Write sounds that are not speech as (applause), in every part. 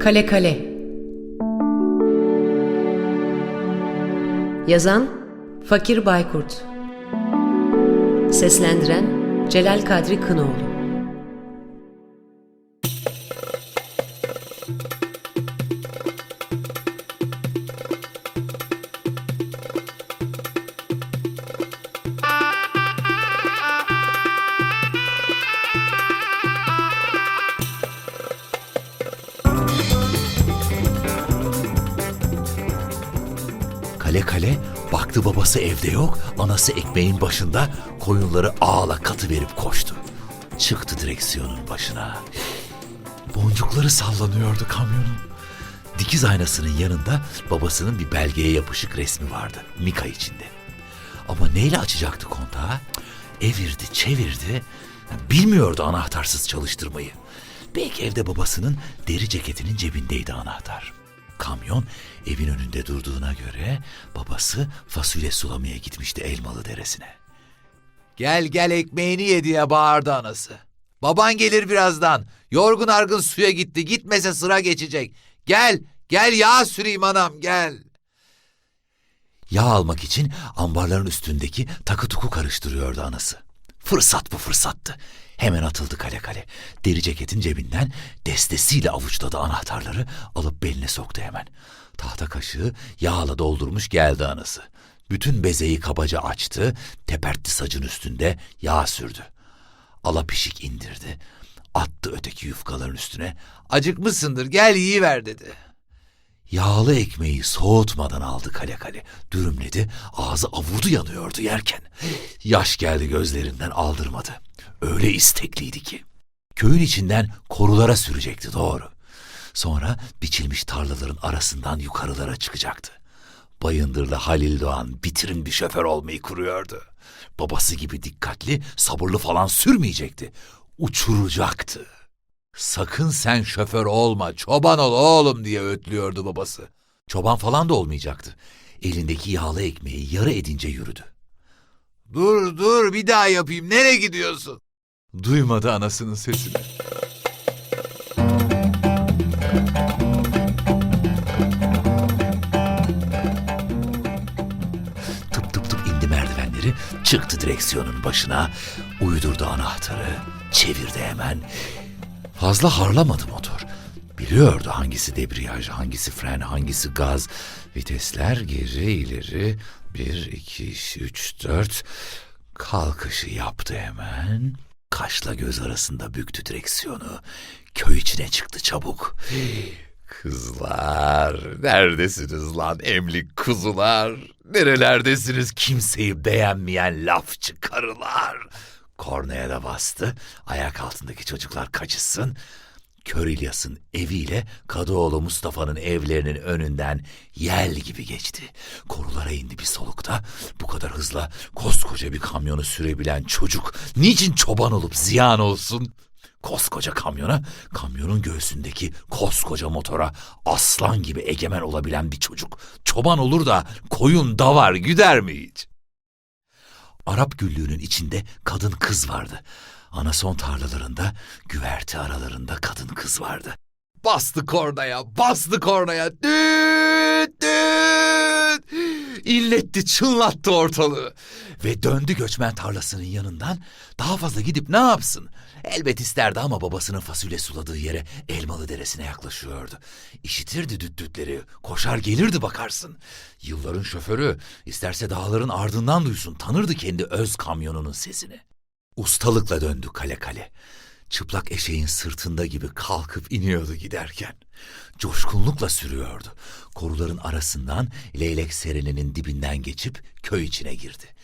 Kale Kale. Yazan Fakir Baykurt. Seslendiren Celal Kadri Kınoğlu evde yok, anası ekmeğin başında koyunları ağla katı verip koştu. Çıktı direksiyonun başına. Boncukları sallanıyordu kamyonun. Dikiz aynasının yanında babasının bir belgeye yapışık resmi vardı. Mika içinde. Ama neyle açacaktı kontağı? Evirdi, çevirdi. Bilmiyordu anahtarsız çalıştırmayı. Belki evde babasının deri ceketinin cebindeydi anahtar. Kamyon evin önünde durduğuna göre babası fasulye sulamaya gitmişti Elmalı Deresi'ne. Gel gel ekmeğini ye diye bağırdı anası. Baban gelir birazdan. Yorgun argın suya gitti. Gitmese sıra geçecek. Gel, gel yağ süreyim anam gel. Yağ almak için ambarların üstündeki takı tuku karıştırıyordu anası. Fırsat bu fırsattı. Hemen atıldı kale kale. Deri ceketin cebinden destesiyle avuçladı anahtarları alıp beline soktu hemen. Tahta kaşığı yağla doldurmuş geldi anası. Bütün bezeyi kabaca açtı, tepertti sacın üstünde yağ sürdü. Ala pişik indirdi. Attı öteki yufkaların üstüne. Acıkmışsındır gel yiyiver dedi. Yağlı ekmeği soğutmadan aldı kale kale. Dürümledi, ağzı avudu yanıyordu yerken. Yaş geldi gözlerinden aldırmadı. Öyle istekliydi ki. Köyün içinden korulara sürecekti doğru. Sonra biçilmiş tarlaların arasından yukarılara çıkacaktı. Bayındırlı Halil Doğan bitirin bir şoför olmayı kuruyordu. Babası gibi dikkatli, sabırlı falan sürmeyecekti. Uçuracaktı. Sakın sen şoför olma, çoban ol oğlum diye ötlüyordu babası. Çoban falan da olmayacaktı. Elindeki yağlı ekmeği yarı edince yürüdü. Dur dur bir daha yapayım nereye gidiyorsun? Duymadı anasının sesini. Tıp tıp tıp indi merdivenleri, çıktı direksiyonun başına, uydurdu anahtarı, çevirdi hemen. Fazla harlamadı motor. Biliyordu hangisi debriyaj, hangisi fren, hangisi gaz. Vitesler geri ileri. Bir, iki, üç, dört. Kalkışı yaptı hemen. Kaşla göz arasında büktü direksiyonu. Köy içine çıktı çabuk. Kızlar, neredesiniz lan emlik kuzular? Nerelerdesiniz kimseyi beğenmeyen lafçı karılar? Kornaya da bastı. Ayak altındaki çocuklar kaçışsın. Kör İlyas'ın eviyle Kadıoğlu Mustafa'nın evlerinin önünden yel gibi geçti. Korulara indi bir solukta. Bu kadar hızla koskoca bir kamyonu sürebilen çocuk niçin çoban olup ziyan olsun? Koskoca kamyona, kamyonun göğsündeki koskoca motora aslan gibi egemen olabilen bir çocuk çoban olur da koyun davar güder mi hiç? Arap güllüğünün içinde kadın kız vardı. Anason tarlalarında, güverti aralarında kadın kız vardı. Bastı kornaya, bastı kornaya. Düt düt. İlletti, çınlattı ortalığı. Ve döndü göçmen tarlasının yanından. Daha fazla gidip ne yapsın? Elbet isterdi ama babasının fasulye suladığı yere Elmalı Deresi'ne yaklaşıyordu. İşitirdi düt dütleri, koşar gelirdi bakarsın. Yılların şoförü, isterse dağların ardından duysun, tanırdı kendi öz kamyonunun sesini. Ustalıkla döndü kale kale. Çıplak eşeğin sırtında gibi kalkıp iniyordu giderken. Coşkunlukla sürüyordu. Koruların arasından leylek sereninin dibinden geçip köy içine girdi.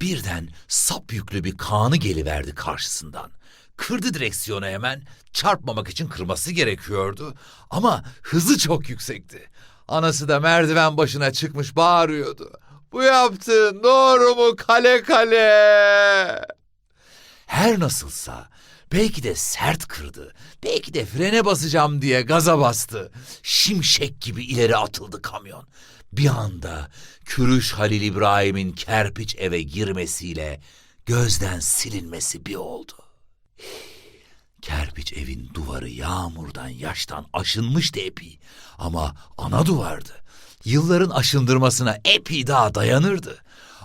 Birden sap yüklü bir kanı geliverdi karşısından. Kırdı direksiyonu hemen. Çarpmamak için kırması gerekiyordu. Ama hızı çok yüksekti. Anası da merdiven başına çıkmış bağırıyordu. Bu yaptığın doğru mu kale kale? Her nasılsa belki de sert kırdı. Belki de frene basacağım diye gaza bastı. Şimşek gibi ileri atıldı kamyon. Bir anda Kürüş Halil İbrahim'in kerpiç eve girmesiyle gözden silinmesi bir oldu. Kerpiç evin duvarı yağmurdan, yaştan aşınmıştı epey. Ama ana duvardı. Yılların aşındırmasına epey daha dayanırdı.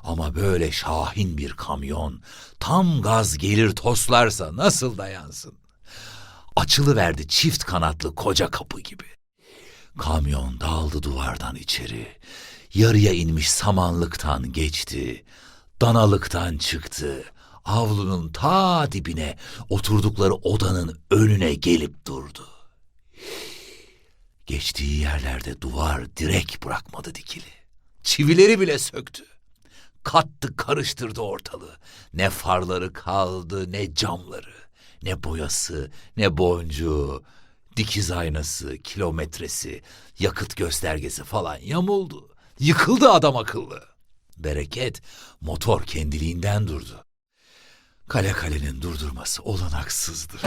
Ama böyle şahin bir kamyon tam gaz gelir toslarsa nasıl dayansın? Açılıverdi çift kanatlı koca kapı gibi. Kamyon daldı duvardan içeri. Yarıya inmiş samanlıktan geçti. Danalıktan çıktı. Avlunun ta dibine oturdukları odanın önüne gelip durdu. Geçtiği yerlerde duvar direk bırakmadı dikili. Çivileri bile söktü. Kattı karıştırdı ortalığı. Ne farları kaldı ne camları. Ne boyası ne boncuğu. Dikiz aynası, kilometresi, yakıt göstergesi falan yamuldu. Yıkıldı adam akıllı. Bereket motor kendiliğinden durdu. Kale kalenin durdurması olanaksızdı.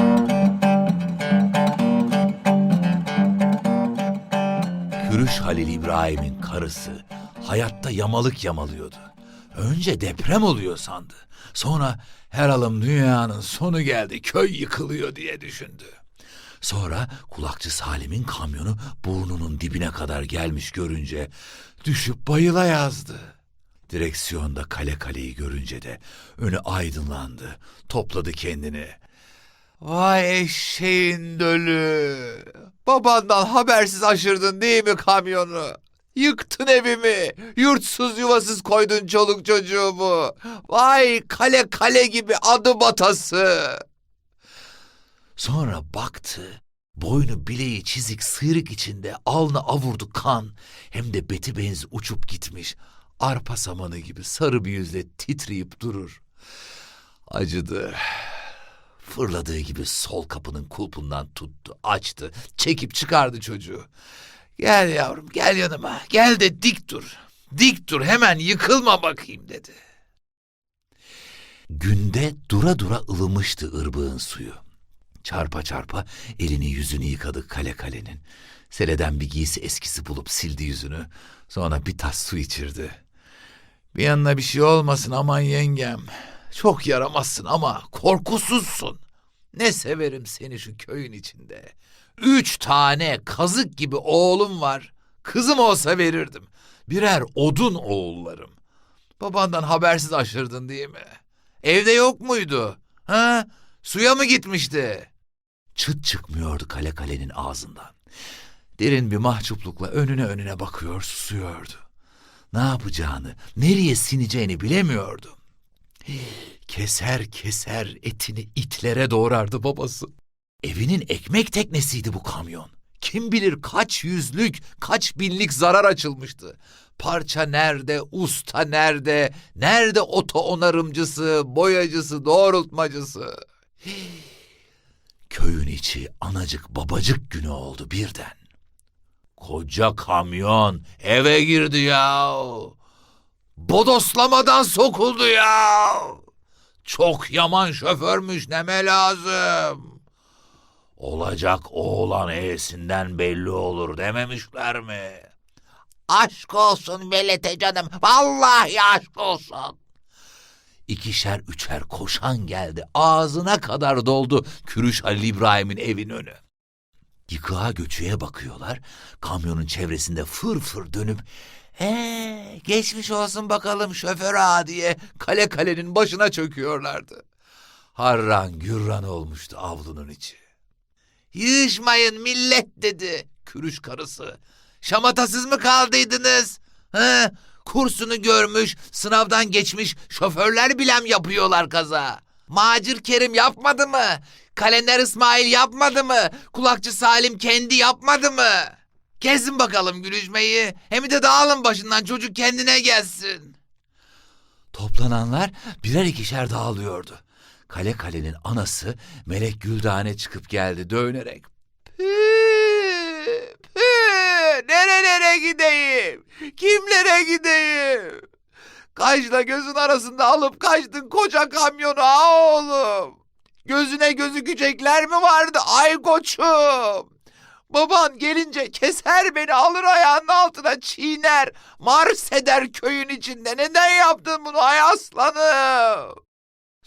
Kürüş Halil İbrahim'in karısı hayatta yamalık yamalıyordu. Önce deprem oluyor sandı. Sonra her alım dünyanın sonu geldi, köy yıkılıyor diye düşündü. Sonra kulakçı Salim'in kamyonu burnunun dibine kadar gelmiş görünce düşüp bayıla yazdı. Direksiyonda kale kaleyi görünce de önü aydınlandı, topladı kendini. Vay eşeğin dölü. Babandan habersiz aşırdın değil mi kamyonu? Yıktın evimi, yurtsuz yuvasız koydun çoluk çocuğumu. Vay kale kale gibi adı batası. Sonra baktı, boynu bileği çizik sıyrık içinde alnı avurdu kan. Hem de beti benzi uçup gitmiş. Arpa samanı gibi sarı bir yüzle titreyip durur. Acıdı. Fırladığı gibi sol kapının kulpundan tuttu, açtı, çekip çıkardı çocuğu. Gel yavrum, gel yanıma, gel de dik dur. Dik dur, hemen yıkılma bakayım dedi. Günde dura dura ılımıştı ırbığın suyu. Çarpa çarpa elini yüzünü yıkadı kale kalenin. Seleden bir giysi eskisi bulup sildi yüzünü. Sonra bir tas su içirdi. Bir yanına bir şey olmasın aman yengem. Çok yaramazsın ama korkusuzsun. Ne severim seni şu köyün içinde. Üç tane kazık gibi oğlum var. Kızım olsa verirdim. Birer odun oğullarım. Babandan habersiz aşırdın değil mi? Evde yok muydu? Ha? Suya mı gitmişti? Çıt çıkmıyordu kale kalenin ağzından. Derin bir mahcuplukla önüne önüne bakıyor, susuyordu. Ne yapacağını, nereye sineceğini bilemiyordu. Keser keser etini itlere doğrardı babası. Evinin ekmek teknesiydi bu kamyon. Kim bilir kaç yüzlük, kaç binlik zarar açılmıştı. Parça nerede, usta nerede, nerede oto onarımcısı, boyacısı, doğrultmacısı. (gasps) Köyün içi anacık babacık günü oldu birden. Koca kamyon eve girdi ya. Bodoslamadan sokuldu ya. Çok yaman şoförmüş neme lazım. Olacak oğlan e'sinden belli olur dememişler mi? Aşk olsun Velete canım. Vallahi aşk olsun. İkişer üçer koşan geldi. Ağzına kadar doldu Kürüş Ali İbrahim'in evin önü. Yıkığa göçüğe bakıyorlar. Kamyonun çevresinde fır fır dönüp ee, geçmiş olsun bakalım şoför ağa diye kale kalenin başına çöküyorlardı. Harran gürran olmuştu avlunun içi. Yığışmayın millet dedi kürüş karısı. Şamatasız mı kaldıydınız? He? Kursunu görmüş, sınavdan geçmiş şoförler bilem yapıyorlar kaza. Macir Kerim yapmadı mı? Kalender İsmail yapmadı mı? Kulakçı Salim kendi yapmadı mı? Gezin bakalım gülüşmeyi. Hem de dağılın başından çocuk kendine gelsin. Toplananlar birer ikişer dağılıyordu. Kale kalenin anası Melek Güldane çıkıp geldi dönerek. Pü, pü, nerelere gideyim? Kimlere gideyim? Kaşla gözün arasında alıp kaçtın koca kamyonu ha oğlum. Gözüne gözükecekler mi vardı ay koçum? Baban gelince keser beni alır ayağının altına çiğner. Mars eder köyün içinde. Neden yaptın bunu ay aslanım?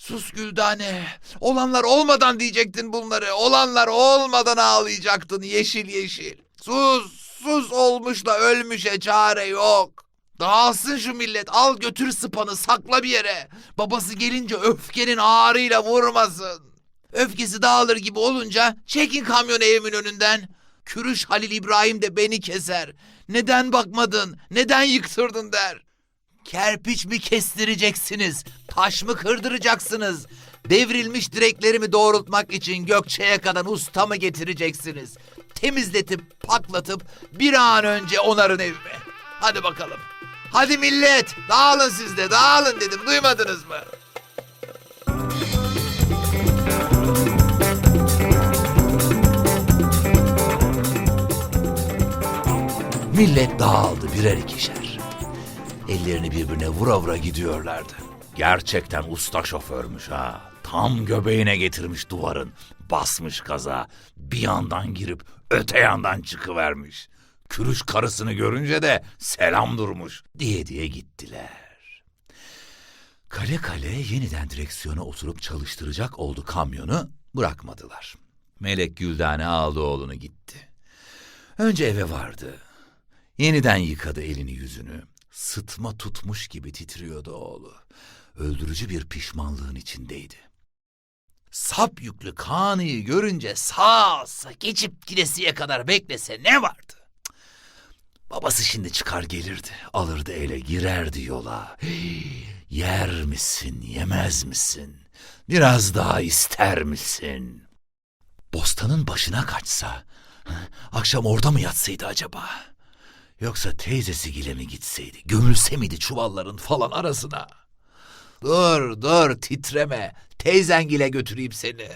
Sus Güldane. Olanlar olmadan diyecektin bunları. Olanlar olmadan ağlayacaktın yeşil yeşil. Sus, sus olmuşla ölmüşe çare yok. Dağılsın şu millet. Al götür sıpanı sakla bir yere. Babası gelince öfkenin ağrıyla vurmasın. Öfkesi dağılır gibi olunca çekin kamyonu evimin önünden. Kürüş Halil İbrahim de beni keser. Neden bakmadın, neden yıktırdın der. Kerpiç mi kestireceksiniz, taş mı kırdıracaksınız? Devrilmiş direklerimi doğrultmak için Gökçe'ye kadar usta mı getireceksiniz? Temizletip, paklatıp bir an önce onarın evimi. Hadi bakalım. Hadi millet, dağılın siz de, dağılın dedim, duymadınız mı? Millet dağıldı birer ikişer. Ellerini birbirine vura vura gidiyorlardı. Gerçekten usta şoförmüş ha. Tam göbeğine getirmiş duvarın. Basmış kaza. Bir yandan girip öte yandan çıkıvermiş. Kürüş karısını görünce de selam durmuş diye diye gittiler. Kale kale yeniden direksiyona oturup çalıştıracak oldu kamyonu bırakmadılar. Melek Güldane aldı oğlunu gitti. Önce eve vardı. Yeniden yıkadı elini yüzünü. Sıtma tutmuş gibi titriyordu oğlu. Öldürücü bir pişmanlığın içindeydi. Sap yüklü Kaan'ı görünce sağ sağ geçip gidesiye kadar beklese ne vardı? Babası şimdi çıkar gelirdi, alırdı ele, girerdi yola. Yer misin, yemez misin? Biraz daha ister misin? Bostanın başına kaçsa, akşam orada mı yatsaydı acaba? Yoksa teyzesi gile mi gitseydi? Gömülse miydi çuvalların falan arasına? Dur dur titreme. Teyzengile götüreyim seni.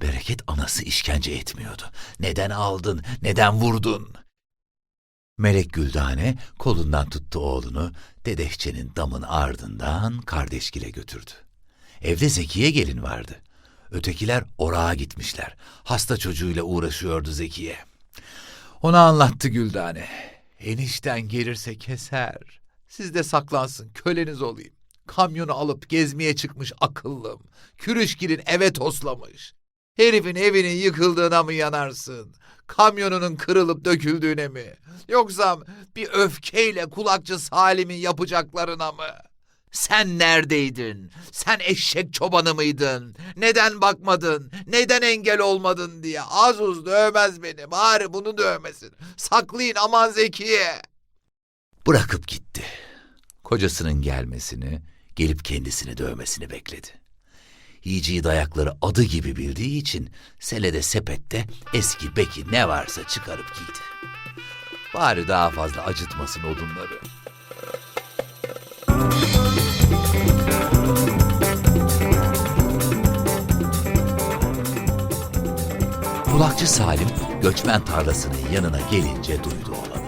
Bereket anası işkence etmiyordu. Neden aldın, neden vurdun? Melek Güldane kolundan tuttu oğlunu, dedehçenin damın ardından kardeşgile götürdü. Evde Zekiye gelin vardı. Ötekiler orağa gitmişler. Hasta çocuğuyla uğraşıyordu Zekiye. Ona anlattı Güldane. Enişten gelirse keser. Siz de saklansın, köleniz olayım. Kamyonu alıp gezmeye çıkmış akıllım. Kürüşgil'in eve toslamış. Herifin evinin yıkıldığına mı yanarsın? Kamyonunun kırılıp döküldüğüne mi? Yoksa bir öfkeyle kulakçı Salim'in yapacaklarına mı? Sen neredeydin? Sen eşek çobanı mıydın? Neden bakmadın? Neden engel olmadın diye. Az uz dövmez beni. Bari bunu dövmesin. Saklayın aman Zekiye. Bırakıp gitti. Kocasının gelmesini, gelip kendisini dövmesini bekledi. Yiyeceği dayakları adı gibi bildiği için selede sepette eski beki ne varsa çıkarıp giydi. Bari daha fazla acıtmasın odunları. Kulakçı Salim göçmen tarlasının yanına gelince duydu olanı.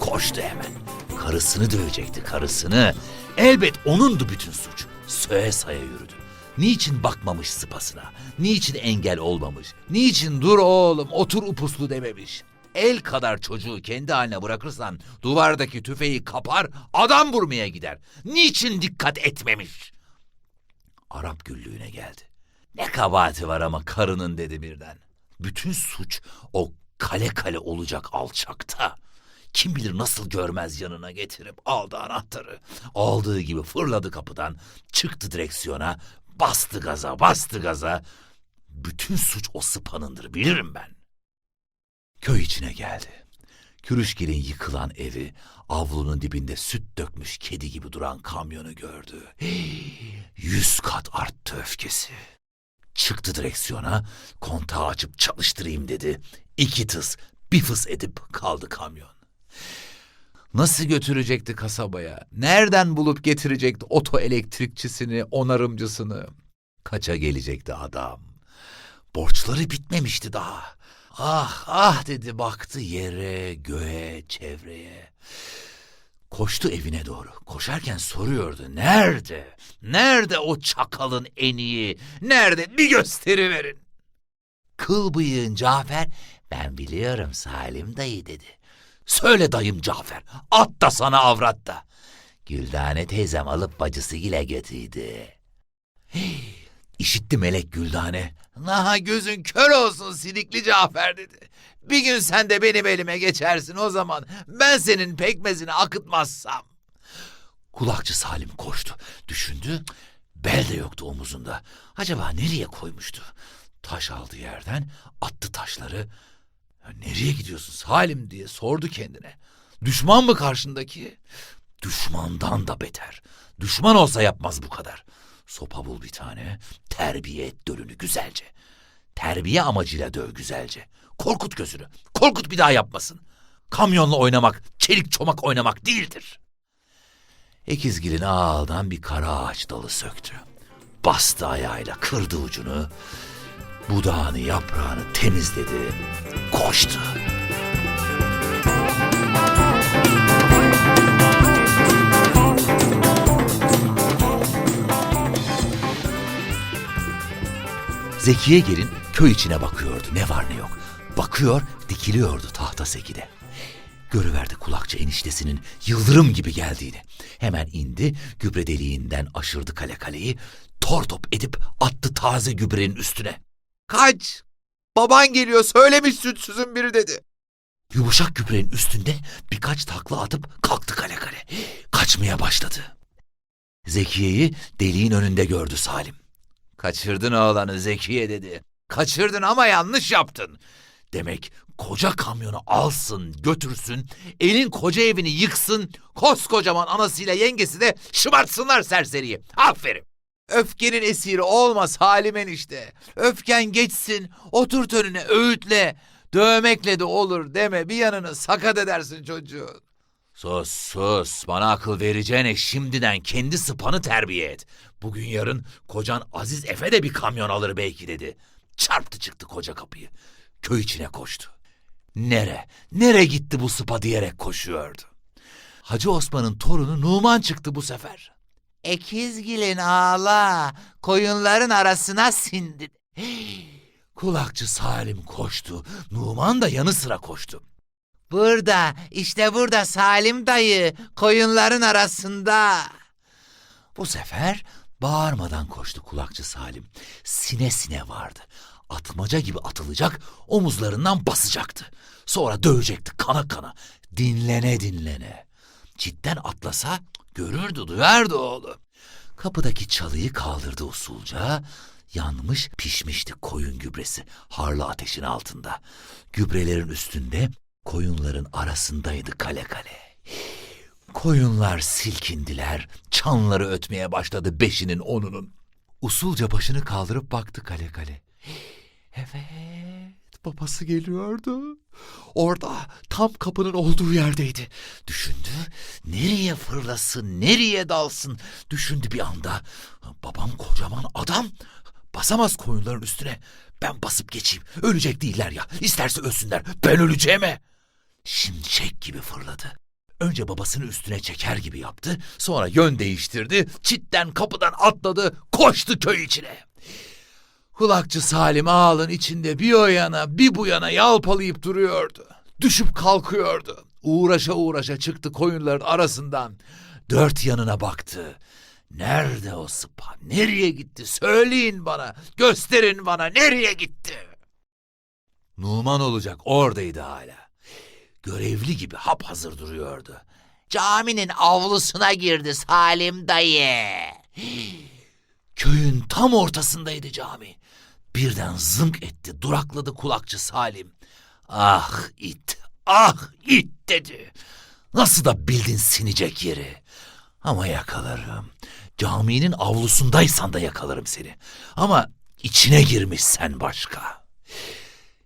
Koştu hemen. Karısını dövecekti karısını. Elbet onundu bütün suç. Söye saya yürüdü. Niçin bakmamış sıpasına? Niçin engel olmamış? Niçin dur oğlum otur upuslu dememiş? El kadar çocuğu kendi haline bırakırsan duvardaki tüfeği kapar adam vurmaya gider. Niçin dikkat etmemiş? Arap güllüğüne geldi. Ne kabahati var ama karının dedi birden. Bütün suç o kale kale olacak alçakta. Kim bilir nasıl görmez yanına getirip aldı anahtarı. Aldığı gibi fırladı kapıdan, çıktı direksiyona, bastı gaza, bastı gaza. Bütün suç o sıpanındır bilirim ben. Köy içine geldi. Kürüşgil'in yıkılan evi, avlunun dibinde süt dökmüş kedi gibi duran kamyonu gördü. Hii, (gasps) yüz kat arttı öfkesi. Çıktı direksiyona, kontağı açıp çalıştırayım dedi. İki tıs, bir fıs edip kaldı kamyon. Nasıl götürecekti kasabaya? Nereden bulup getirecekti oto elektrikçisini, onarımcısını? Kaça gelecekti adam? Borçları bitmemişti daha. Ah ah dedi baktı yere, göğe, çevreye. Koştu evine doğru. Koşarken soruyordu. Nerede? Nerede o çakalın eniği? Nerede? Bir gösteri verin. Kıl bıyığın Cafer. Ben biliyorum Salim dayı dedi. Söyle dayım Cafer. At da sana avrat da. Güldane teyzem alıp bacısıyla götürdü. Hey, işitti melek Güldane. Naha gözün kör olsun sinikli Cafer dedi. Bir gün sen de benim elime geçersin o zaman. Ben senin pekmezini akıtmazsam. Kulakçı Salim koştu. Düşündü. Bel de yoktu omuzunda. Acaba nereye koymuştu? Taş aldı yerden, attı taşları. "Ya nereye gidiyorsun Salim diye sordu kendine. Düşman mı karşındaki? Düşmandan da beter. Düşman olsa yapmaz bu kadar. Sopa bul bir tane, terbiye et dölünü güzelce. Terbiye amacıyla döv güzelce. Korkut gözünü, korkut bir daha yapmasın. Kamyonla oynamak, çelik çomak oynamak değildir. Ekizgil'in ağaldan bir kara ağaç dalı söktü. Bastı ayağıyla kırdı ucunu. Budağını yaprağını temizledi. Koştu. Zekiye gelin köy içine bakıyordu ne var ne yok. Bakıyor dikiliyordu tahta sekide. Görüverdi kulakça eniştesinin yıldırım gibi geldiğini. Hemen indi gübre deliğinden aşırdı kale kaleyi. Tor top edip attı taze gübrenin üstüne. Kaç! Baban geliyor söylemiş sütsüzün biri dedi. Yumuşak gübrenin üstünde birkaç takla atıp kalktı kale kale. Kaçmaya başladı. Zekiye'yi deliğin önünde gördü Salim. Kaçırdın oğlanı Zekiye dedi. Kaçırdın ama yanlış yaptın. Demek koca kamyonu alsın, götürsün, elin koca evini yıksın, koskocaman anasıyla yengesi de şımartsınlar serseriyi. Aferin. Öfkenin esiri olmaz Halimen işte. Öfken geçsin, oturt önüne öğütle. Dövmekle de olur deme bir yanını sakat edersin çocuğun. Sus sus bana akıl vereceğine şimdiden kendi sıpanı terbiye et. Bugün yarın kocan Aziz Efe de bir kamyon alır belki dedi. Çarptı çıktı koca kapıyı. Köy içine koştu. Nere, nere gitti bu sıpa diyerek koşuyordu. Hacı Osman'ın torunu Numan çıktı bu sefer. Ekizgilin ağla, koyunların arasına sindi. (gasps) Kulakçı Salim koştu, Numan da yanı sıra koştu. Burada, işte burada Salim dayı, koyunların arasında. Bu sefer bağırmadan koştu kulakçı Salim. Sine sine vardı. Atmaca gibi atılacak, omuzlarından basacaktı. Sonra dövecekti kana kana, dinlene dinlene. Cidden atlasa görürdü, duyardı oğlu. Kapıdaki çalıyı kaldırdı usulca. Yanmış pişmişti koyun gübresi harlı ateşin altında. Gübrelerin üstünde koyunların arasındaydı kale kale. Koyunlar silkindiler, çanları ötmeye başladı beşinin onunun. Usulca başını kaldırıp baktı kale kale. Evet, babası geliyordu. Orada, tam kapının olduğu yerdeydi. Düşündü, nereye fırlasın, nereye dalsın. Düşündü bir anda. Babam kocaman adam, basamaz koyunların üstüne. Ben basıp geçeyim, ölecek değiller ya. İsterse ölsünler, ben öleceğime. Şimşek gibi fırladı. Önce babasını üstüne çeker gibi yaptı. Sonra yön değiştirdi. Çitten kapıdan atladı. Koştu köy içine. Kulakçı Salim ağalın içinde bir o yana bir bu yana yalpalayıp duruyordu. Düşüp kalkıyordu. Uğraşa uğraşa çıktı koyunların arasından. Dört yanına baktı. Nerede o sıpa? Nereye gitti? Söyleyin bana. Gösterin bana. Nereye gitti? Numan olacak oradaydı hala görevli gibi hap hazır duruyordu. Caminin avlusuna girdi Salim dayı. (gasps) Köyün tam ortasındaydı cami. Birden zınk etti, durakladı kulakçı Salim. Ah it, ah it dedi. Nasıl da bildin sinecek yeri. Ama yakalarım. Caminin avlusundaysan da yakalarım seni. Ama içine girmişsen başka.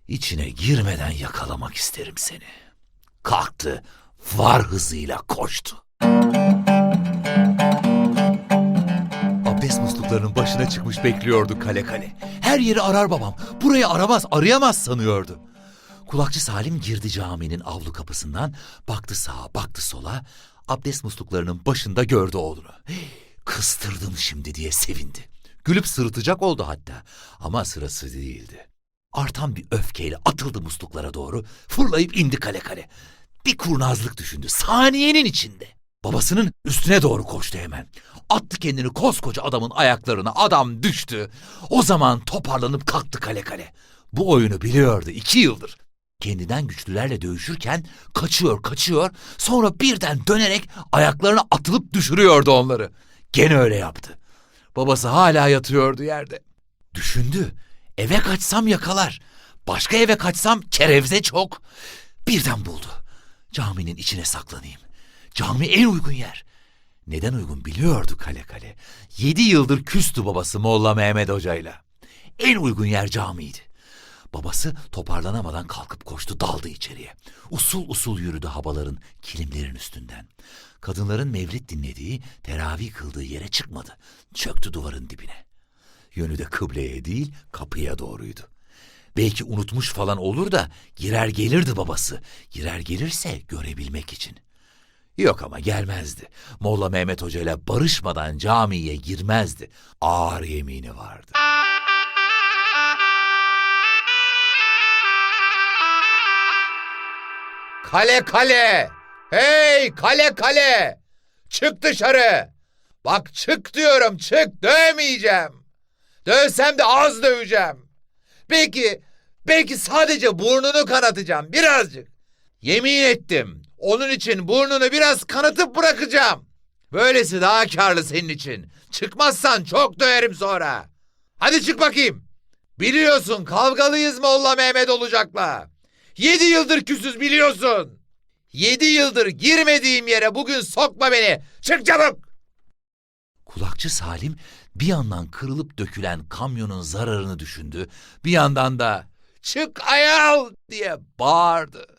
İçine girmeden yakalamak isterim seni kalktı, var hızıyla koştu. Musluklarının başına çıkmış bekliyordu kale kale. Her yeri arar babam, burayı aramaz, arayamaz sanıyordu. Kulakçı Salim girdi caminin avlu kapısından, baktı sağa, baktı sola, abdest musluklarının başında gördü oğlunu. Kıstırdım şimdi diye sevindi. Gülüp sırıtacak oldu hatta ama sırası değildi. Artan bir öfkeyle atıldı musluklara doğru, fırlayıp indi kale kale. Bir kurnazlık düşündü saniyenin içinde. Babasının üstüne doğru koştu hemen. Attı kendini koskoca adamın ayaklarına. Adam düştü. O zaman toparlanıp kalktı kale kale. Bu oyunu biliyordu iki yıldır. Kendinden güçlülerle dövüşürken kaçıyor kaçıyor. Sonra birden dönerek ayaklarına atılıp düşürüyordu onları. Gene öyle yaptı. Babası hala yatıyordu yerde. Düşündü. Eve kaçsam yakalar. Başka eve kaçsam kerevze çok. Birden buldu. Caminin içine saklanayım. Cami en uygun yer. Neden uygun biliyordu kale kale. Yedi yıldır küstü babası Molla Mehmet Hoca'yla. En uygun yer camiydi. Babası toparlanamadan kalkıp koştu daldı içeriye. Usul usul yürüdü habaların kilimlerin üstünden. Kadınların mevlid dinlediği, teravih kıldığı yere çıkmadı. Çöktü duvarın dibine. Yönü de kıbleye değil kapıya doğruydu. Belki unutmuş falan olur da girer gelirdi babası. Girer gelirse görebilmek için. Yok ama gelmezdi. Molla Mehmet Hoca ile barışmadan camiye girmezdi. Ağır yemini vardı. Kale kale! Hey kale kale! Çık dışarı! Bak çık diyorum çık dövmeyeceğim. Dövsem de az döveceğim. Belki, belki sadece burnunu kanatacağım birazcık. Yemin ettim. Onun için burnunu biraz kanatıp bırakacağım. Böylesi daha karlı senin için. Çıkmazsan çok döverim sonra. Hadi çık bakayım. Biliyorsun kavgalıyız Molla Mehmet olacakla. Yedi yıldır küsüz biliyorsun. Yedi yıldır girmediğim yere bugün sokma beni. Çık çabuk. Kulakçı Salim bir yandan kırılıp dökülen kamyonun zararını düşündü. Bir yandan da Çık ayal diye bağırdı.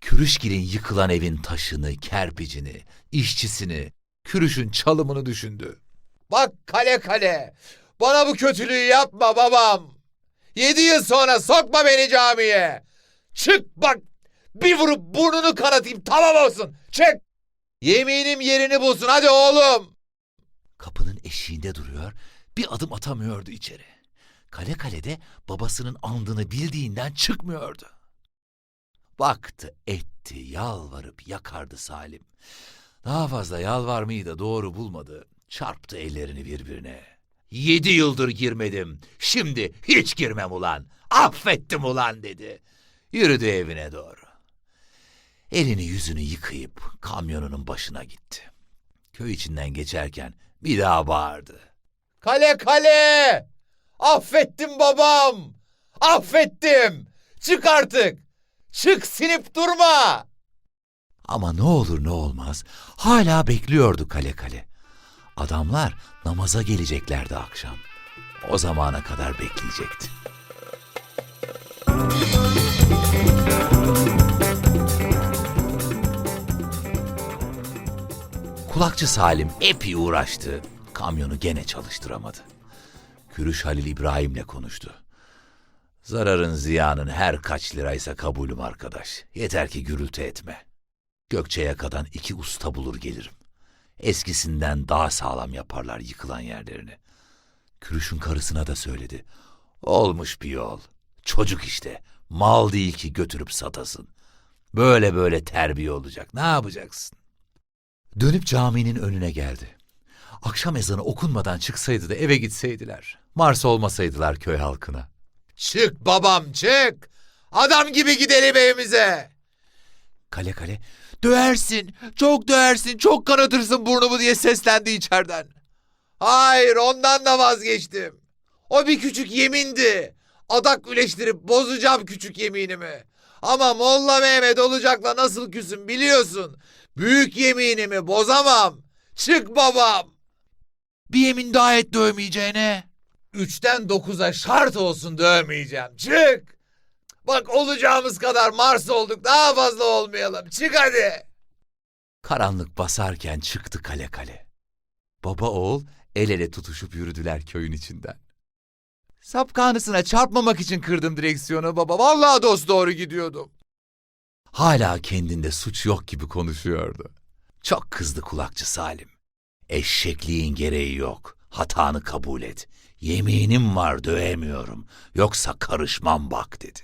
Kürüşgil'in yıkılan evin taşını, kerpicini, işçisini, kürüşün çalımını düşündü. Bak kale kale. Bana bu kötülüğü yapma babam. Yedi yıl sonra sokma beni camiye. Çık bak. Bir vurup burnunu kanatayım tamam olsun. Çık. Yeminim yerini bulsun hadi oğlum. Kapının eşiğinde duruyor, bir adım atamıyordu içeri. Kale kalede babasının andığını bildiğinden çıkmıyordu. Baktı, etti, yalvarıp yakardı Salim. Daha fazla yalvarmayı da doğru bulmadı. Çarptı ellerini birbirine. Yedi yıldır girmedim. Şimdi hiç girmem ulan. Affettim ulan dedi. Yürüdü evine doğru. Elini yüzünü yıkayıp kamyonunun başına gitti. Köy içinden geçerken bir daha bağırdı. Kale kale. Affettim babam. Affettim. Çık artık. Çık sinip durma. Ama ne olur ne olmaz hala bekliyordu kale kale. Adamlar namaza geleceklerdi akşam. O zamana kadar bekleyecekti. Kulakçı Salim epey uğraştı. Kamyonu gene çalıştıramadı. Kürüş Halil İbrahim'le konuştu. Zararın ziyanın her kaç liraysa kabulüm arkadaş. Yeter ki gürültü etme. Gökçeyaka'dan iki usta bulur gelirim. Eskisinden daha sağlam yaparlar yıkılan yerlerini. Kürüş'ün karısına da söyledi. Olmuş bir yol. Çocuk işte. Mal değil ki götürüp satasın. Böyle böyle terbiye olacak. Ne yapacaksın? Dönüp caminin önüne geldi. Akşam ezanı okunmadan çıksaydı da eve gitseydiler. Mars olmasaydılar köy halkına. Çık babam çık. Adam gibi gidelim evimize. Kale kale döversin, çok döversin, çok kanatırsın burnumu diye seslendi içeriden. Hayır ondan da vazgeçtim. O bir küçük yemindi. Adak üleştirip bozacağım küçük yeminimi. Ama Molla Mehmet olacakla nasıl küsüm biliyorsun. Büyük yeminimi bozamam. Çık babam. Bir yemin daha et dövmeyeceğine. Üçten dokuza şart olsun dövmeyeceğim. Çık. Bak olacağımız kadar Mars olduk. Daha fazla olmayalım. Çık hadi. Karanlık basarken çıktı kale kale. Baba oğul el ele tutuşup yürüdüler köyün içinden. Sapkanısına çarpmamak için kırdım direksiyonu baba. Vallahi dost doğru gidiyordum. Hala kendinde suç yok gibi konuşuyordu. Çok kızdı kulakçı Salim. Eşekliğin gereği yok. Hatanı kabul et. Yeminim var dövemiyorum. Yoksa karışmam bak dedi.